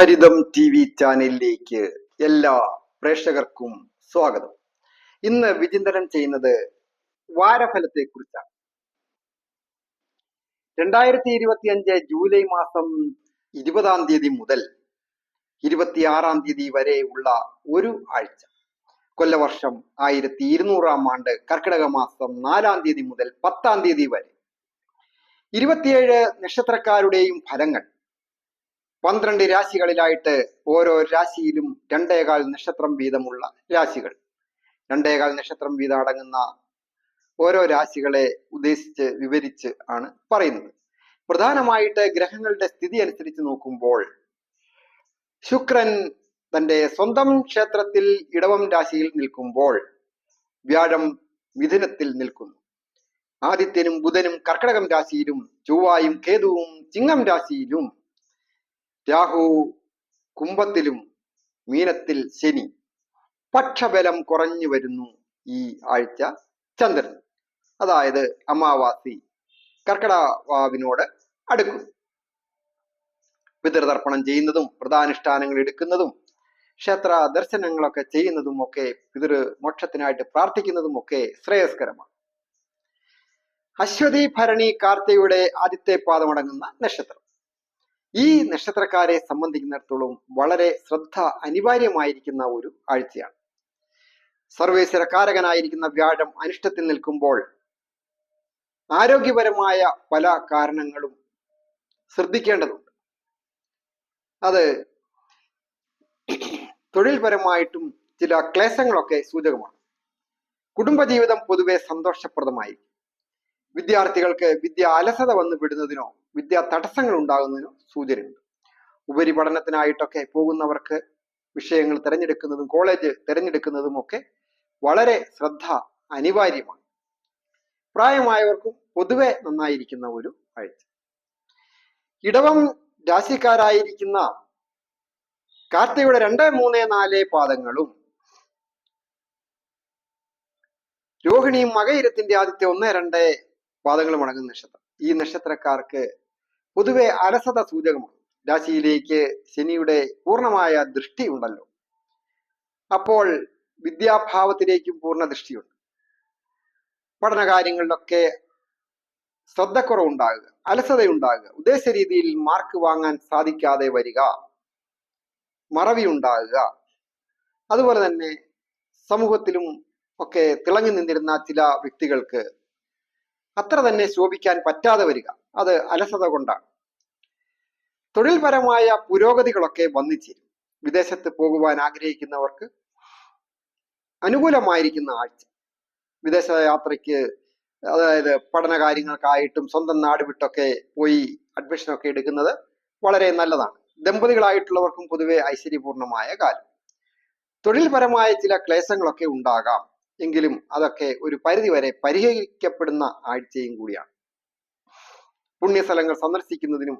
ഹരിതം T V ചാനലിലേക്ക് എല്ലാ പ്രേക്ഷകർക്കും സ്വാഗതം. ഇന്ന് വിചിന്തനം ചെയ്യുന്നത് വാരഫലത്തെ കുറിച്ചാണ് രണ്ടായിരത്തി ഇരുപത്തി അഞ്ച് ജൂലൈ മാസം ഇരുപതാം തീയതി മുതൽ ഇരുപത്തിയാറാം തീയതി വരെ ഉള്ള ഒരു ആഴ്ച. കൊല്ലവർഷം ആയിരത്തി ഇരുന്നൂറാം ആണ്ട് കർക്കിടക മാസം നാലാം തീയതി മുതൽ പത്താം തീയതി വരെ. ഇരുപത്തിയേഴ് നക്ഷത്രക്കാരുടെയും ഫലങ്ങൾ പന്ത്രണ്ട് രാശികളിലായിട്ട് ഓരോ രാശിയിലും രണ്ടേകാൽ നക്ഷത്രം വീതമുള്ള രാശികൾ. രണ്ടേകാൽ നക്ഷത്രം വീതം അടങ്ങുന്ന ഓരോ രാശികളെ ഉദ്ദേശിച്ച് വിവരിച്ച് ആണ് പറയുന്നത്. പ്രധാനമായിട്ട് ഗ്രഹങ്ങളുടെ സ്ഥിതി അനുസരിച്ച് നോക്കുമ്പോൾ ശുക്രൻ തന്റെ സ്വന്തം ക്ഷേത്രത്തിൽ ഇടവം രാശിയിൽ നിൽക്കുമ്പോൾ വ്യാഴം മിഥുനത്തിൽ നിൽക്കുന്നു. ആദിത്യനും ബുധനും കർക്കടകം രാശിയിലും ചൊവ്വായും കേതുവും ചിങ്ങം രാശിയിലും രാഹു കുംഭത്തിലും മീനത്തിൽ ശനി. പക്ഷബലം കുറഞ്ഞു വരുന്നു ഈ ആഴ്ച ചന്ദ്രൻ. അതായത് അമാവാസി കർക്കടവാവിനോട് അടുക്കും. പിതൃതർപ്പണം ചെയ്യുന്നതും വ്രതാനുഷ്ഠാനങ്ങൾ എടുക്കുന്നതും ക്ഷേത്ര ദർശനങ്ങളൊക്കെ ചെയ്യുന്നതും ഒക്കെ പിതൃ മോക്ഷത്തിനായിട്ട് പ്രാർത്ഥിക്കുന്നതും ഒക്കെ ശ്രേയസ്കരമാണ്. അശ്വതി ഭരണി കാർത്തികയുടെ ആദ്യത്തെ പാദമടങ്ങുന്ന നക്ഷത്രം. ഈ നക്ഷത്രക്കാരെ സംബന്ധിക്കുന്നിടത്തോളം വളരെ ശ്രദ്ധ അനിവാര്യമായിരിക്കുന്ന ഒരു ആഴ്ചയാണ്. സർവേശ്വരക്കാരകനായിരിക്കുന്ന വ്യാഴം അനിഷ്ടത്തിൽ നിൽക്കുമ്പോൾ ആരോഗ്യപരമായ പല കാരണങ്ങളും ശ്രദ്ധിക്കേണ്ടതുണ്ട്. അത് തൊഴിൽപരമായിട്ടും ചില ക്ലേശങ്ങളൊക്കെ സൂചകമാണ്. കുടുംബജീവിതം പൊതുവെ സന്തോഷപ്രദമായി വിദ്യാർത്ഥികൾക്ക് വിദ്യ അലസത വന്നു വിടുന്നതിനോ വിദ്യാ തടസ്സങ്ങൾ ഉണ്ടാകുന്നതിനോ സൂചനയുണ്ട്. ഉപരിപഠനത്തിനായിട്ടൊക്കെ പോകുന്നവർക്ക് വിഷയങ്ങൾ തിരഞ്ഞെടുക്കുന്നതും കോളേജ് തിരഞ്ഞെടുക്കുന്നതും ഒക്കെ വളരെ ശ്രദ്ധ അനിവാര്യമാണ്. പ്രായമായവർക്കും പൊതുവെ നന്നായിരിക്കുന്ന ഒരു ആഴ്ച ഇടവം രാശിക്കാരായിരിക്കുന്ന കാർത്തികയുടെ രണ്ട് മൂന്ന് നാല് പാദങ്ങളും രോഹിണിയും മകയിരത്തിന്റെ ആദ്യത്തെ ഒന്ന് രണ്ട് പാദങ്ങളും അടങ്ങുന്ന നക്ഷത്രം. ഈ നക്ഷത്രക്കാർക്ക് പൊതുവെ അലസത സൂചകമാണ്. രാശിയിലേക്ക് ശനിയുടെ പൂർണമായ ദൃഷ്ടി ഉണ്ടല്ലോ. അപ്പോൾ വിദ്യാഭാവത്തിലേക്കും പൂർണ ദൃഷ്ടിയുണ്ട്. പഠനകാര്യങ്ങളിലൊക്കെ ശ്രദ്ധക്കുറവുണ്ടാകുക അലസതയുണ്ടാകുക ഉദ്ദേശ രീതിയിൽ മാർക്ക് വാങ്ങാൻ സാധിക്കാതെ വരിക മറവി ഉണ്ടാകുക. അതുപോലെ തന്നെ സമൂഹത്തിലും ഒക്കെ തിളങ്ങി നിന്നിരുന്ന ചില വ്യക്തികൾക്ക് അത്ര തന്നെ ശോഭിക്കാൻ പറ്റാതെ വരിക. അത് അലസത കൊണ്ടാണ്. തൊഴിൽപരമായ പുരോഗതികളൊക്കെ വന്നിച്ചേരും. വിദേശത്ത് പോകുവാൻ ആഗ്രഹിക്കുന്നവർക്ക് അനുകൂലമായിരിക്കുന്ന ആഴ്ച. വിദേശ യാത്രയ്ക്ക് അതായത് പഠന കാര്യങ്ങൾക്കായിട്ടും സ്വന്തം നാട് വിട്ടൊക്കെ പോയി അഡ്മിഷനൊക്കെ എടുക്കുന്നത് വളരെ നല്ലതാണ്. ദമ്പതികളായിട്ടുള്ളവർക്കും പൊതുവെ ഐശ്വര്യപൂർണമായ കാലം. തൊഴിൽപരമായ ചില ക്ലേശങ്ങളൊക്കെ ഉണ്ടാകാം. എങ്കിലും അതൊക്കെ ഒരു പരിധിവരെ പരിഹരിക്കപ്പെടുന്ന ആഴ്ചയും കൂടിയാണ്. പുണ്യസ്ഥലങ്ങൾ സന്ദർശിക്കുന്നതിനും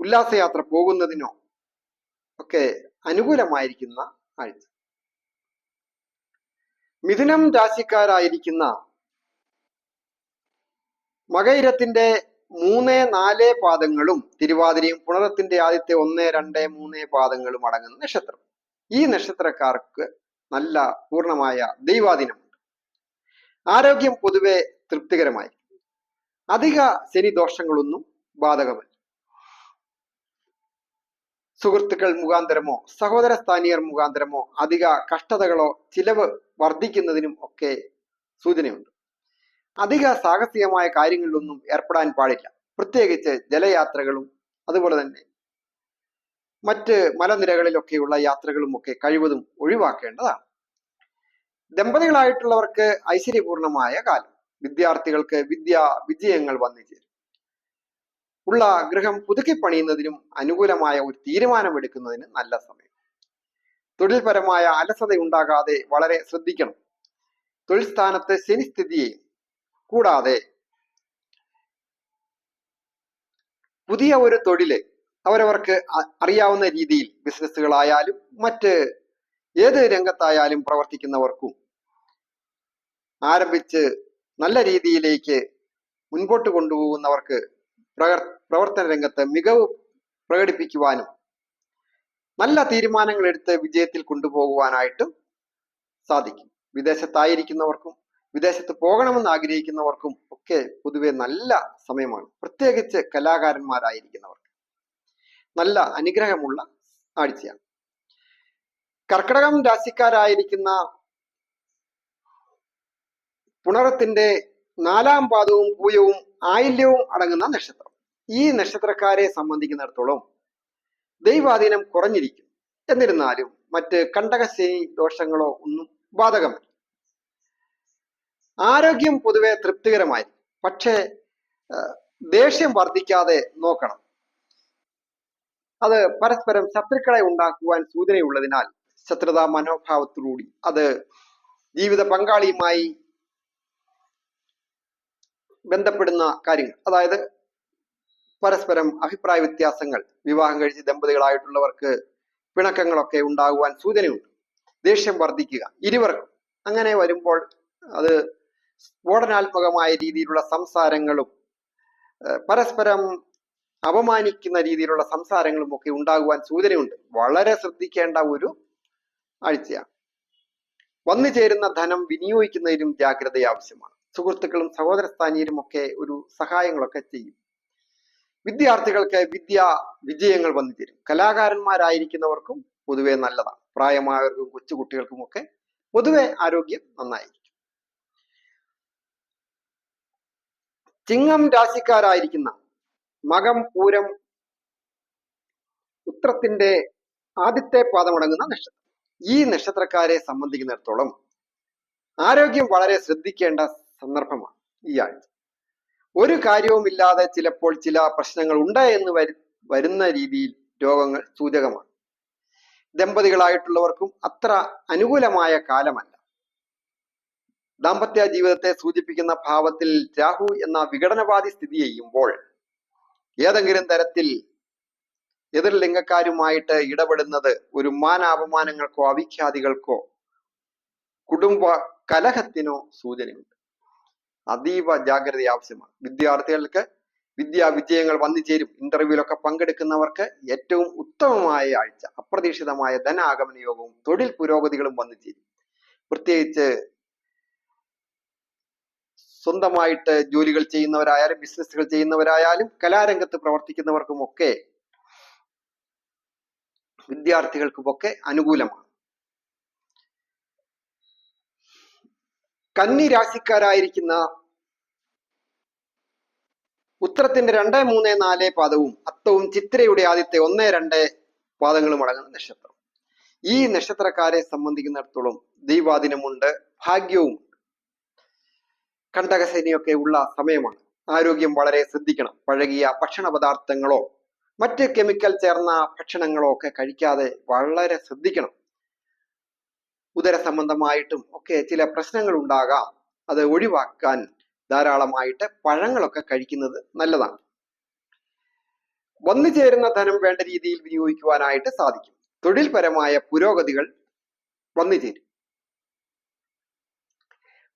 ഉല്ലാസയാത്ര പോകുന്നതിനോ ഒക്കെ അനുകൂലമായിരിക്കുന്ന ആഴ്ച. മിഥുനം രാശിക്കാരായിരിക്കുന്ന മകയിരത്തിന്റെ മൂന്ന് നാല് പാദങ്ങളും തിരുവാതിരയും പുണരത്തിന്റെ ആദ്യത്തെ ഒന്ന് രണ്ട് മൂന്ന് പാദങ്ങളും അടങ്ങുന്ന നക്ഷത്രം. ഈ നക്ഷത്രക്കാർക്ക് നല്ല പൂർണമായ ദൈവാദിനമുണ്ട് ആരോഗ്യം പൊതുവെ തൃപ്തികരമായി അധിക ശനി ദോഷങ്ങളൊന്നും ബാധകമല്ല. സുഹൃത്തുക്കൾ മുഖാന്തരമോ സഹോദര സ്ഥാനീയർ മുഖാന്തരമോ അധിക കഷ്ടതകളോ ചിലവ് വർദ്ധിക്കുന്നതിനും ഒക്കെ സൂചനയുണ്ട്. അധിക സാഹസികമായ കാര്യങ്ങളിലൊന്നും ഏർപ്പെടാൻ പാടില്ല. പ്രത്യേകിച്ച് ജലയാത്രകളും അതുപോലെ തന്നെ മറ്റ് മലനിരകളിലൊക്കെയുള്ള യാത്രകളും ഒക്കെ കഴിവതും ഒഴിവാക്കേണ്ടതാണ്. ദമ്പതികളായിട്ടുള്ളവർക്ക് ഐശ്വര്യപൂർണമായ കാലം. വിദ്യാർത്ഥികൾക്ക് വിദ്യാ വിജയങ്ങൾ വന്നു ചേരും. ഉള്ള ഗൃഹം പുതുക്കി പണിയുന്നതിനും അനുകൂലമായ ഒരു തീരുമാനമെടുക്കുന്നതിന് നല്ല സമയം. തൊഴിൽപരമായ അലസത ഉണ്ടാകാതെ വളരെ ശ്രദ്ധിക്കണം. തൊഴിൽ സ്ഥാനത്ത് ശനിസ്ഥിതിയെ കൂടാതെ പുതിയ ഒരു തൊഴിൽ അവരവർക്ക് അറിയാവുന്ന രീതിയിൽ ബിസിനസ്സുകളായാലും മറ്റ് ഏത് രംഗത്തായാലും പ്രവർത്തിക്കുന്നവർക്കും ആരംഭിച്ച് നല്ല രീതിയിലേക്ക് മുൻപോട്ട് കൊണ്ടുപോകുന്നവർക്ക് പ്രവർ പ്രവർത്തന രംഗത്ത് മികവ് പ്രകടിപ്പിക്കുവാനും നല്ല തീരുമാനങ്ങൾ എടുത്ത് വിജയത്തിൽ കൊണ്ടുപോകുവാനായിട്ടും സാധിക്കും. വിദേശത്തായിരിക്കുന്നവർക്കും വിദേശത്ത് പോകണമെന്ന് ആഗ്രഹിക്കുന്നവർക്കും ഒക്കെ പൊതുവെ നല്ല സമയമാണ്. പ്രത്യേകിച്ച് കലാകാരന്മാരായിരിക്കുന്നവർക്ക്. നല്ല അനുഗ്രഹമുള്ള ആഴ്ചയാണ്. കർക്കടകം രാശിക്കാരായിരിക്കുന്ന പുണറത്തിന്റെ നാലാം പാദവും പൂയവും ആയില്യവും അടങ്ങുന്ന നക്ഷത്രം. ഈ നക്ഷത്രക്കാരെ സംബന്ധിക്കുന്നിടത്തോളം ദൈവാധീനം കുറഞ്ഞിരിക്കും. എന്നിരുന്നാലും മറ്റ് കണ്ടകശനി ദോഷങ്ങളോ ഒന്നും ബാധകമല്ല. ആരോഗ്യം പൊതുവെ തൃപ്തികരമായി പക്ഷേ ദേഷ്യം വർദ്ധിക്കാതെ നോക്കണം. അത് പരസ്പരം ശത്രുക്കളെ ഉണ്ടാക്കുവാൻ സൂചനയുള്ളതിനാൽ ശത്രുതാ മനോഭാവത്തോടുകൂടി അത് ജീവിത പങ്കാളിയുമായി ബന്ധപ്പെടുന്ന കാര്യങ്ങൾ. അതായത് പരസ്പരം അഭിപ്രായ വ്യത്യാസങ്ങൾ വിവാഹം കഴിച്ച് ദമ്പതികളായിട്ടുള്ളവർക്ക് പിണക്കങ്ങളൊക്കെ ഉണ്ടാകുവാൻ സൂചനയുണ്ട്. ദേഷ്യം വർദ്ധിക്കുക ഇരുവർക്കും. അങ്ങനെ വരുമ്പോൾ അത് സ്ഫോടനാത്മകമായ രീതിയിലുള്ള സംസാരങ്ങളും പരസ്പരം അപമാനിക്കുന്ന രീതിയിലുള്ള സംസാരങ്ങളും ഒക്കെ ഉണ്ടാകുവാൻ സൂചനയുണ്ട്. വളരെ ശ്രദ്ധിക്കേണ്ട ഒരു ആഴ്ചയാണ്. വന്നു ചേരുന്ന ധനം വിനിയോഗിക്കുന്നതിനും ജാഗ്രത ആവശ്യമാണ് സുഹൃത്തുക്കളും സഹോദരസ്ഥാനീയരും ഒക്കെ ഒരു സഹായങ്ങളൊക്കെ ചെയ്യും. വിദ്യാർത്ഥികൾക്ക് വിദ്യ വിജയങ്ങൾ വന്നു തരും കലാകാരന്മാരായിരിക്കുന്നവർക്കും പൊതുവെ നല്ലതാണ്. പ്രായമായവർക്കും കൊച്ചുകുട്ടികൾക്കും ഒക്കെ പൊതുവെ ആരോഗ്യം നന്നായിരിക്കും. ചിങ്ങം രാശിക്കാരായിരിക്കുന്ന മകം പൂരം ഉത്രത്തിന്റെ ആദ്യത്തെ പാദമടങ്ങുന്ന നക്ഷത്രം. ഈ നക്ഷത്രക്കാരെ സംബന്ധിക്കുന്നിടത്തോളം ആരോഗ്യം വളരെ ശ്രദ്ധിക്കേണ്ട സന്ദർഭമാണ് ഈ ആഴ്ച. ഒരു കാര്യവുമില്ലാതെ ചിലപ്പോൾ ചില പ്രശ്നങ്ങൾ ഉണ്ട് എന്ന് വരു വരുന്ന രീതിയിൽ രോഗങ്ങൾ സൂചകമാണ്. ദമ്പതികളായിട്ടുള്ളവർക്കും അത്ര അനുകൂലമായ കാലമല്ല. ദാമ്പത്യ ജീവിതത്തെ സൂചിപ്പിക്കുന്ന ഭാവത്തിൽ രാഹു എന്ന വിഘടനവാദി സ്ഥിതി ചെയ്യുമ്പോൾ ഏതെങ്കിലും തരത്തിൽ എതിർ ലിംഗക്കാരുമായിട്ട് ഇടപെടുന്നത് ഒരു മാനാപമാനങ്ങൾക്കോ അവിഖ്യാതികൾക്കോ കുടുംബ കലഹത്തിനോ സൂചനയുണ്ട്. അതീവ ജാഗ്രത ആവശ്യമാണ്. വിദ്യാർത്ഥികൾക്ക് വിദ്യാ വിജയങ്ങൾ വന്നു ചേരും ഇന്റർവ്യൂലൊക്കെ പങ്കെടുക്കുന്നവർക്ക് ഏറ്റവും ഉത്തമമായ ആഴ്ച അപ്രതീക്ഷിതമായ ധനാഗമന യോഗവും തൊഴിൽ പുരോഗതികളും വന്നു ചേരും പ്രത്യേകിച്ച് സ്വന്തമായിട്ട് ജോലികൾ ചെയ്യുന്നവരായാലും ബിസിനസ്സുകൾ ചെയ്യുന്നവരായാലും കലാരംഗത്ത് പ്രവർത്തിക്കുന്നവർക്കും ഒക്കെ വിദ്യാർത്ഥികൾക്കുമൊക്കെ അനുകൂലമാണ്. കന്നി രാശിക്കാരായിരിക്കുന്ന ഉത്തരത്തിന്റെ രണ്ട് മൂന്ന് നാല് പാദവും അത്തവും ചിത്രയുടെ ആദ്യത്തെ ഒന്ന് രണ്ട് പാദങ്ങളും അടങ്ങുന്ന നക്ഷത്രം. ഈ നക്ഷത്രക്കാരെ സംബന്ധിക്കുന്നിടത്തോളം ദൈവാദിനമുണ്ട് ഭാഗ്യവും കണ്ടകശനിയൊക്കെ ഉള്ള സമയമാണ്. ആരോഗ്യം വളരെ ശ്രദ്ധിക്കണം. പഴകിയ ഭക്ഷണ പദാർത്ഥങ്ങളോ മറ്റ് കെമിക്കൽ ചേർന്ന ഭക്ഷണങ്ങളോ ഒക്കെ കഴിക്കാതെ വളരെ ശ്രദ്ധിക്കണം. ഉദര സംബന്ധമായിട്ടും ഒക്കെ ചില പ്രശ്നങ്ങൾ ഉണ്ടാകാം. അത് ഒഴിവാക്കാൻ ധാരാളമായിട്ട് പഴങ്ങളൊക്കെ കഴിക്കുന്നത് നല്ലതാണ്. വന്നു ചേരുന്ന ധനം വേണ്ട രീതിയിൽ വിനിയോഗിക്കുവാനായിട്ട് സാധിക്കും. തൊഴിൽപരമായ പുരോഗതികൾ വന്നു ചേരും.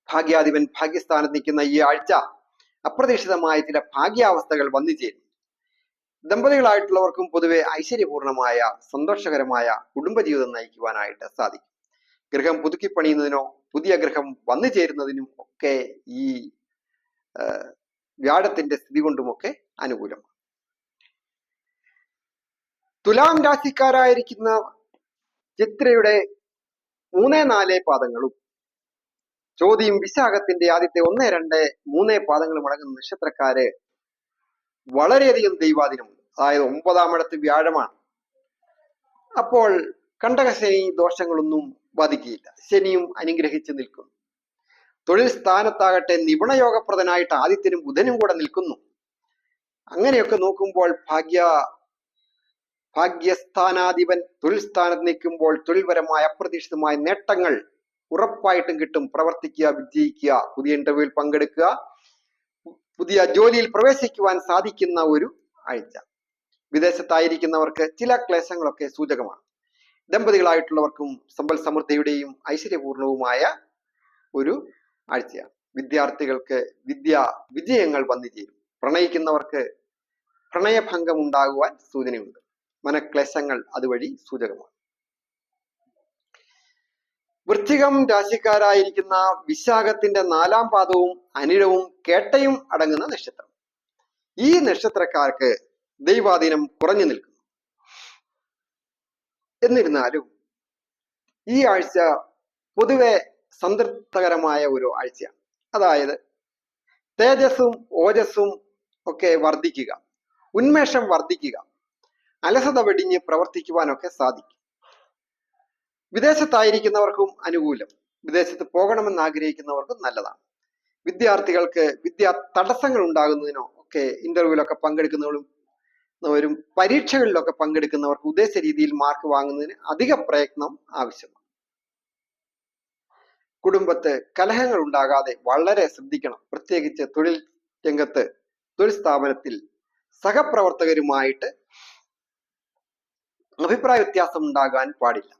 ഭാഗ്യാധിപൻ ഭാഗ്യസ്ഥാനത്ത് നിൽക്കുന്ന ഈ ആഴ്ച അപ്രതീക്ഷിതമായ ചില ഭാഗ്യാവസ്ഥകൾ വന്നു ചേരും. ദമ്പതികളായിട്ടുള്ളവർക്കും പൊതുവെ ഐശ്വര്യപൂർണമായ സന്തോഷകരമായ കുടുംബജീവിതം നയിക്കുവാനായിട്ട് സാധിക്കും. ഗൃഹം പുതുക്കി പണിയുന്നതിനോ പുതിയ ഗൃഹം വന്നു ചേരുന്നതിനും ഒക്കെ ഈ വ്യാഴത്തിന്റെ സ്ഥിതി കൊണ്ടുമൊക്കെ അനുകൂലമാണ് തുലാം രാശിക്കാരായിരിക്കുന്ന ചിത്രയുടെ മൂന്ന് നാല് പാദങ്ങളും ചോദ്യം വിശാഖത്തിന്റെ ആദ്യത്തെ ഒന്ന് രണ്ട് മൂന്ന് പാദങ്ങളും അടങ്ങുന്ന നക്ഷത്രക്കാര് വളരെയധികം ദൈവാധീനമുണ്ട് അതായത് ഒമ്പതാം ഇടത്ത് വ്യാഴമാണ്. അപ്പോൾ കണ്ടകശനി ദോഷങ്ങളൊന്നും ബാധിക്കുകയില്ല. ശനിയും അനുഗ്രഹിച്ച് നിൽക്കുന്നു. തൊഴിൽ സ്ഥാനത്താകട്ടെ നിപുണയോഗപ്രദനായിട്ട് ആദിത്യനും ബുധനും കൂടെ നിൽക്കുന്നു. അങ്ങനെയൊക്കെ നോക്കുമ്പോൾ ഭാഗ്യ ഭാഗ്യസ്ഥാനാധിപൻ തൊഴിൽ സ്ഥാനത്ത് നിൽക്കുമ്പോൾ തൊഴിൽപരമായ അപ്രതീക്ഷിതമായ നേട്ടങ്ങൾ ഉറപ്പായിട്ടും കിട്ടും. പ്രവർത്തിക്കുക വിജയിക്കുക പുതിയ ഇന്റർവ്യൂവിൽ പങ്കെടുക്കുക പുതിയ ജോലിയിൽ പ്രവേശിക്കുവാൻ സാധിക്കുന്ന ഒരു ആഴ്ച. വിദേശത്തായിരിക്കുന്നവർക്ക് ചില ക്ലേശങ്ങളൊക്കെ സൂചകമാണ്. ദമ്പതികളായിട്ടുള്ളവർക്കും സമ്പൽ സമൃദ്ധിയുടെയും ഐശ്വര്യപൂർണവുമായ ഒരു ആഴ്ചയാണ് വിദ്യാർത്ഥികൾക്ക് വിദ്യ വിജയങ്ങൾ വന്നു ചേരും. പ്രണയിക്കുന്നവർക്ക് പ്രണയഭംഗം ഉണ്ടാകുവാൻ സൂചനയുണ്ട്. മനക്ലേശങ്ങൾ അതുവഴി സൂചകമാണ്. വൃശ്ചികം രാശിക്കാരായിരിക്കുന്ന വിശാഖത്തിന്റെ നാലാം പാദവും അനിഴവും കേട്ടയും അടങ്ങുന്ന നക്ഷത്രം. ഈ നക്ഷത്രക്കാർക്ക് ദൈവാധീനം കുറഞ്ഞു നിൽക്കുന്നു. എന്നിരുന്നാലും ഈ ആഴ്ച പൊതുവെ സംതൃപ്തകരമായ ഒരു ആഴ്ചയാണ്. അതായത് തേജസ്സും ഓജസ്സും ഒക്കെ വർദ്ധിക്കുക ഉന്മേഷം വർദ്ധിക്കുക അലസത വെടിഞ്ഞ് പ്രവർത്തിക്കുവാനൊക്കെ സാധിക്കും. വിദേശത്തായിരിക്കുന്നവർക്കും അനുകൂലം. വിദേശത്ത് പോകണമെന്ന് ആഗ്രഹിക്കുന്നവർക്കും നല്ലതാണ്. വിദ്യാർത്ഥികൾക്ക് വിദ്യാ തടസ്സങ്ങൾ ഉണ്ടാകുന്നതിനോ ഒക്കെ ഇന്റർവ്യൂലൊക്കെ പങ്കെടുക്കുന്നവരും വരും പരീക്ഷകളിലൊക്കെ പങ്കെടുക്കുന്നവർക്ക് ഉദ്ദേശ രീതിയിൽ മാർക്ക് വാങ്ങുന്നതിന് അധിക പ്രയത്നം ആവശ്യമാണ്. കുടുംബത്ത് കലഹങ്ങൾ ഉണ്ടാകാതെ വളരെ ശ്രദ്ധിക്കണം. പ്രത്യേകിച്ച് തൊഴിൽ രംഗത്ത് തൊഴിൽ സ്ഥാപനത്തിൽ സഹപ്രവർത്തകരുമായിട്ട് അഭിപ്രായ വ്യത്യാസം ഉണ്ടാകാൻ പാടില്ല.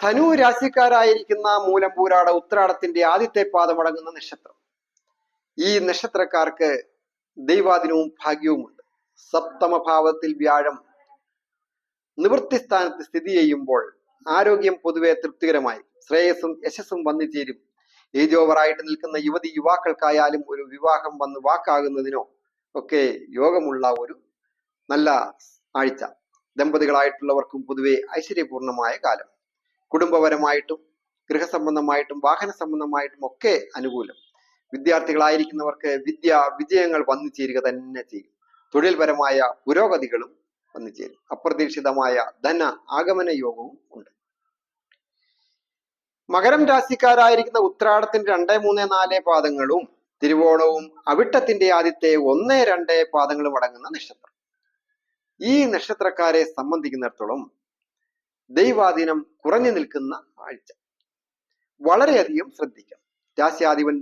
ധനു രാശിക്കാരായിരിക്കുന്ന മൂലംപൂരാട ഉത്രാടത്തിന്റെ ആദ്യത്തെ പാദമടങ്ങുന്ന നക്ഷത്രം. ഈ നക്ഷത്രക്കാർക്ക് ദൈവാദിനവും ഭാഗ്യവുമുണ്ട്. സപ്തമഭാവത്തിൽ വ്യാഴം നിവൃത്തി സ്ഥാനത്ത് സ്ഥിതി ചെയ്യുമ്പോൾ ആരോഗ്യം പൊതുവെ തൃപ്തികരമായി ശ്രേയസ്സും യശസ്സും വന്നു ചേരും ഏജ് ഓവറായിട്ട് നിൽക്കുന്ന യുവതി യുവാക്കൾക്കായാലും ഒരു വിവാഹം വന്ന് വാക്കാകുന്നതിനോ ഒക്കെ യോഗമുള്ള ഒരു നല്ല ആഴ്ച. ദമ്പതികളായിട്ടുള്ളവർക്കും പൊതുവെ ഐശ്വര്യപൂർണമായ കാലം. കുടുംബപരമായിട്ടും ഗൃഹസംബന്ധമായിട്ടും വാഹന സംബന്ധമായിട്ടും ഒക്കെ അനുകൂലം. വിദ്യാർത്ഥികളായിരിക്കുന്നവർക്ക് വിദ്യ വിജയങ്ങൾ വന്നു ചേരുക തന്നെ ചെയ്യും. തൊഴിൽപരമായ പുരോഗതികളും വന്നു ചേരും അപ്രതീക്ഷിതമായ ധന ആഗമന യോഗവും ഉണ്ട്. മകരം രാശിക്കാരായിരിക്കുന്ന ഉത്രാടത്തിന്റെ രണ്ട് മൂന്ന് നാല് പാദങ്ങളും തിരുവോണവും അവിട്ടത്തിന്റെ ആദ്യത്തെ ഒന്ന് രണ്ട് പാദങ്ങളും അടങ്ങുന്ന നക്ഷത്രം. ഈ നക്ഷത്രക്കാരെ സംബന്ധിക്കുന്നിടത്തോളം ദൈവാധീനം കുറഞ്ഞു നിൽക്കുന്ന ആഴ്ച. വളരെയധികം ശ്രദ്ധിക്കാം രാശ്യാധിപൻ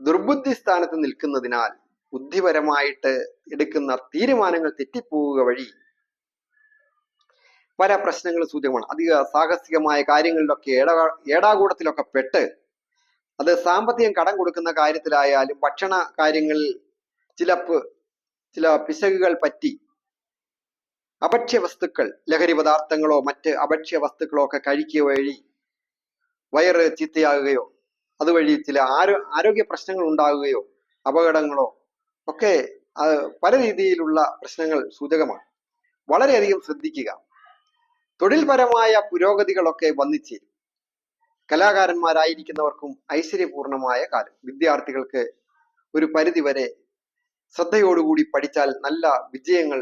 ദുർബുദ്ധി സ്ഥാനത്ത് നിൽക്കുന്നതിനാൽ ബുദ്ധിപരമായിട്ട് എടുക്കുന്ന തീരുമാനങ്ങൾ തെറ്റിപ്പോവുക വഴി പല പ്രശ്നങ്ങളും സൂചകമാണ്. അധിക സാഹസികമായ കാര്യങ്ങളിലൊക്കെ ഏടാ ഏടാകൂടത്തിലൊക്കെ പെട്ട് അത് സാമ്പത്തികം കടം കൊടുക്കുന്ന കാര്യത്തിലായാലും ഭക്ഷണ കാര്യങ്ങളിൽ ചില ചില പിശകുകൾ പറ്റി അഭക്ഷ്യ വസ്തുക്കൾ ലഹരി പദാർത്ഥങ്ങളോ മറ്റ് അപക്ഷ്യ വസ്തുക്കളോ ഒക്കെ കഴിക്കുക വഴി വയറ് ചീത്തയാകുകയോ അതുവഴി ചില ആരോ ആരോഗ്യ പ്രശ്നങ്ങൾ ഉണ്ടാകുകയോ അപകടങ്ങളോ ഒക്കെ പല രീതിയിലുള്ള പ്രശ്നങ്ങൾ സൂചകമാണ്. വളരെയധികം ശ്രദ്ധിക്കുക. തൊഴിൽപരമായ പുരോഗതികളൊക്കെ വന്നിച്ചേരും. കലാകാരന്മാരായിരിക്കുന്നവർക്കും ഐശ്വര്യപൂർണമായ കാലം. വിദ്യാർത്ഥികൾക്ക് ഒരു പരിധിവരെ ശ്രദ്ധയോടുകൂടി പഠിച്ചാൽ നല്ല വിജയങ്ങൾ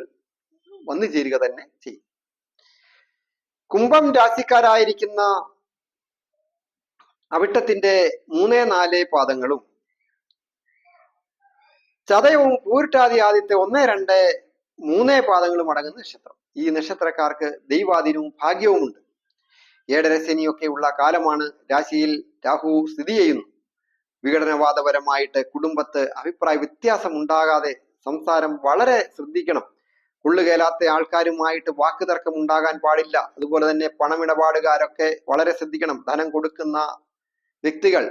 വന്നു ചേരുക തന്നെ ചെയ്യും. കുംഭം രാശിക്കാരായിരിക്കുന്ന അവിട്ടത്തിന്റെ മൂന്നേ നാല് പാദങ്ങളും ചതയവും പൂരിട്ടാതി ആദ്യത്തെ ഒന്ന് രണ്ട് മൂന്നേ പാദങ്ങളും അടങ്ങുന്ന നക്ഷത്രം. ഈ നക്ഷത്രക്കാർക്ക് ദൈവാധീനവും ഭാഗ്യവുമുണ്ട്. ഏഴരശനിയൊക്കെ ഉള്ള കാലമാണ് രാശിയിൽ രാഹു സ്ഥിതി ചെയ്യുന്നു. വിഘടനവാദപരമായിട്ട് കുടുംബത്ത് അഭിപ്രായ വ്യത്യാസം ഉണ്ടാകാതെ സംസാരം വളരെ ശ്രദ്ധിക്കണം. ഉള്ളുകേലാത്ത ആൾക്കാരുമായിട്ട് വാക്കുതർക്കം ഉണ്ടാകാൻ പാടില്ല. അതുപോലെ തന്നെ പണമിടപാടുകാരൊക്കെ വളരെ ശ്രദ്ധിക്കണം. ധനം കൊടുക്കുന്ന വ്യക്തികൾ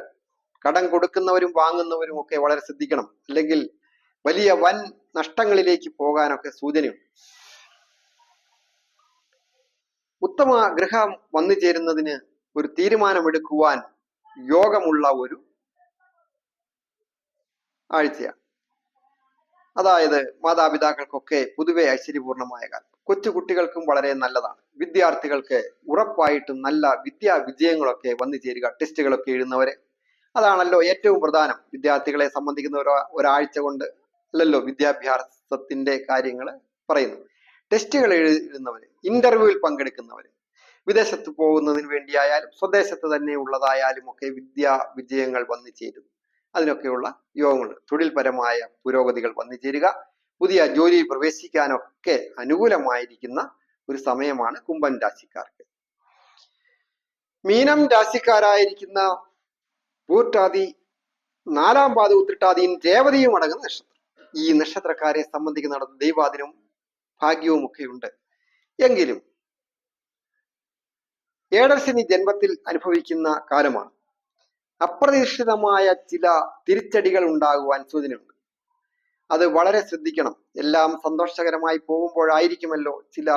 കടം കൊടുക്കുന്നവരും വാങ്ങുന്നവരും ഒക്കെ വളരെ ശ്രദ്ധിക്കണം. അല്ലെങ്കിൽ വലിയ വൻ നഷ്ടങ്ങളിലേക്ക് പോകാനൊക്കെ സൂചനയുണ്ട്. ഉത്തമ ഗ്രഹം വന്നു ചേരുന്നതിന് ഒരു തീരുമാനമെടുക്കുവാൻ യോഗമുള്ള ഒരു ആഴ്ചയാണ്. അതായത് മാതാപിതാക്കൾക്കൊക്കെ പൊതുവെ ഐശ്വര്യപൂർണമായ കാലം. കൊച്ചു കുട്ടികൾക്കും വളരെ നല്ലതാണ്. വിദ്യാർത്ഥികൾക്ക് ഉറപ്പായിട്ടും നല്ല വിദ്യാ വിജയങ്ങളൊക്കെ വന്നു ചേരുക ടെസ്റ്റുകളൊക്കെ എഴുതുന്നവരെ. അതാണല്ലോ ഏറ്റവും പ്രധാനം. വിദ്യാർത്ഥികളെ സംബന്ധിക്കുന്ന ഒരു ഒരാഴ്ച കൊണ്ട് അല്ലല്ലോ വിദ്യാഭ്യാസത്തിന്റെ കാര്യങ്ങൾ പറയുന്നു ടെസ്റ്റുകൾ എഴുതുന്നവര് ഇന്റർവ്യൂവിൽ പങ്കെടുക്കുന്നവര് വിദേശത്ത് പോകുന്നതിന് വേണ്ടിയായാലും സ്വദേശത്ത് തന്നെ ഉള്ളതായാലും ഒക്കെ വിദ്യാ വിജയങ്ങൾ വന്നു ചേരും. അതിനൊക്കെയുള്ള യോഗങ്ങൾ തൊഴിൽപരമായ പുരോഗതികൾ വന്നു ചേരുക. പുതിയ ജോലിയിൽ പ്രവേശിക്കാനൊക്കെ അനുകൂലമായിരിക്കുന്ന ഒരു സമയമാണ് കുംഭൻ രാശിക്കാർക്ക്. മീനം രാശിക്കാരായിരിക്കുന്ന പൂർട്ടാതി നാലാം പാത ഉത്രട്ടാതിയും രേവതിയും അടങ്ങുന്ന നക്ഷത്രം. ഈ നക്ഷത്രക്കാരെ സംബന്ധിക്കുന്ന ദൈവാദിനവും ഭാഗ്യവും ഒക്കെ ഉണ്ട് എങ്കിലും ഏഡർസിനി ജന്മത്തിൽ അനുഭവിക്കുന്ന കാലമാണ്. അപ്രതീക്ഷിതമായ ചില തിരിച്ചടികൾ ഉണ്ടാകുവാൻ സൂചനയുണ്ട് അത് വളരെ ശ്രദ്ധിക്കണം. എല്ലാം സന്തോഷകരമായി പോകുമ്പോഴായിരിക്കുമല്ലോ ചില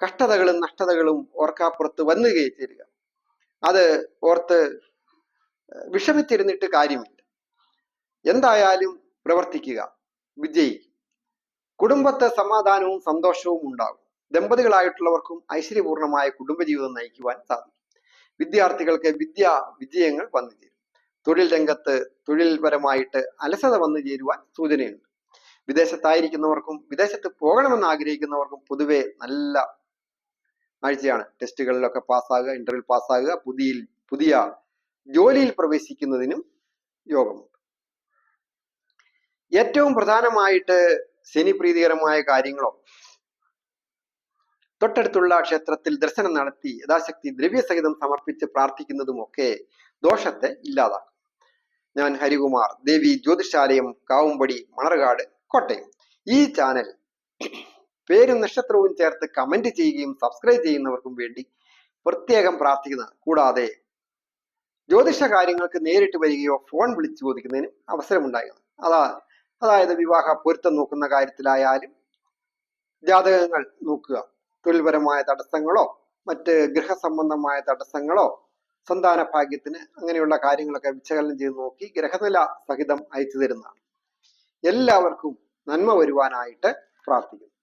കഷ്ടതകളും നഷ്ടതകളും ഓർക്കാപ്പുറത്ത് വന്നു ചേരുക. അത് ഓർത്ത് വിഷമിച്ചിരുന്നിട്ട് കാര്യമില്ല. എന്തായാലും പ്രവർത്തിക്കുക. വിജയിക്കും കുടുംബത്തെ സമാധാനവും സന്തോഷവും ഉണ്ടാകും. ദമ്പതികളായിട്ടുള്ളവർക്കും ഐശ്വര്യപൂർണമായ കുടുംബജീവിതം നയിക്കുവാൻ സാധിക്കും. വിദ്യാർത്ഥികൾക്ക് വിദ്യാ വിജയങ്ങൾ വന്നു ചേരും. തൊഴിൽ രംഗത്ത് തൊഴിൽപരമായിട്ട് അലസത വന്നു ചേരുവാൻ സൂചനയുണ്ട്. വിദേശത്തായിരിക്കുന്നവർക്കും വിദേശത്ത് പോകണമെന്ന് ആഗ്രഹിക്കുന്നവർക്കും പൊതുവെ നല്ല ആഴ്ചയാണ്. ടെസ്റ്റുകളിലൊക്കെ പാസ്സാകുക ഇന്റർവ്യൂ പാസ്സാകുക പുതിയ പുതിയ ജോലിയിൽ പ്രവേശിക്കുന്നതിനും യോഗമുണ്ട്. ഏറ്റവും പ്രധാനമായിട്ട് ശനി പ്രീതികരമായ കാര്യങ്ങളോ തൊട്ടടുത്തുള്ള ക്ഷേത്രത്തിൽ ദർശനം നടത്തി യഥാശക്തി ദ്രവ്യസഹിതം സമർപ്പിച്ച് പ്രാർത്ഥിക്കുന്നതുമൊക്കെ ദോഷത്തെ ഇല്ലാതാക്കും. ഞാൻ ഹരികുമാർ ദേവി ജ്യോതിഷാലയം കാവുംപടി മണർകാട് കോട്ടയം. ഈ ചാനൽ പേരും നക്ഷത്രവും ചേർത്ത് കമന്റ് ചെയ്യുകയും സബ്സ്ക്രൈബ് ചെയ്യുന്നവർക്കും വേണ്ടി പ്രത്യേകം പ്രാർത്ഥിക്കുന്നത് കൂടാതെ ജ്യോതിഷ കാര്യങ്ങൾക്ക് നേരിട്ട് വരികയോ ഫോൺ വിളിച്ചു ചോദിക്കുന്നതിന് അവസരമുണ്ടായിരുന്നു. അതാ അതായത് വിവാഹ പൊരുത്തം നോക്കുന്ന കാര്യത്തിലായാലും ജാതകങ്ങൾ നോക്കുക. തൊഴിൽപരമായ തടസ്സങ്ങളോ മറ്റ് ഗൃഹസംബന്ധമായ തടസ്സങ്ങളോ സന്താന ഭാഗ്യത്തിന് അങ്ങനെയുള്ള കാര്യങ്ങളൊക്കെ വിശകലനം ചെയ്ത് നോക്കി ഗ്രഹനില സഹിതം അയച്ചു തരുന്നതാണ്. എല്ലാവർക്കും നന്മ വരുവാനായിട്ട് പ്രാർത്ഥിക്കുന്നു.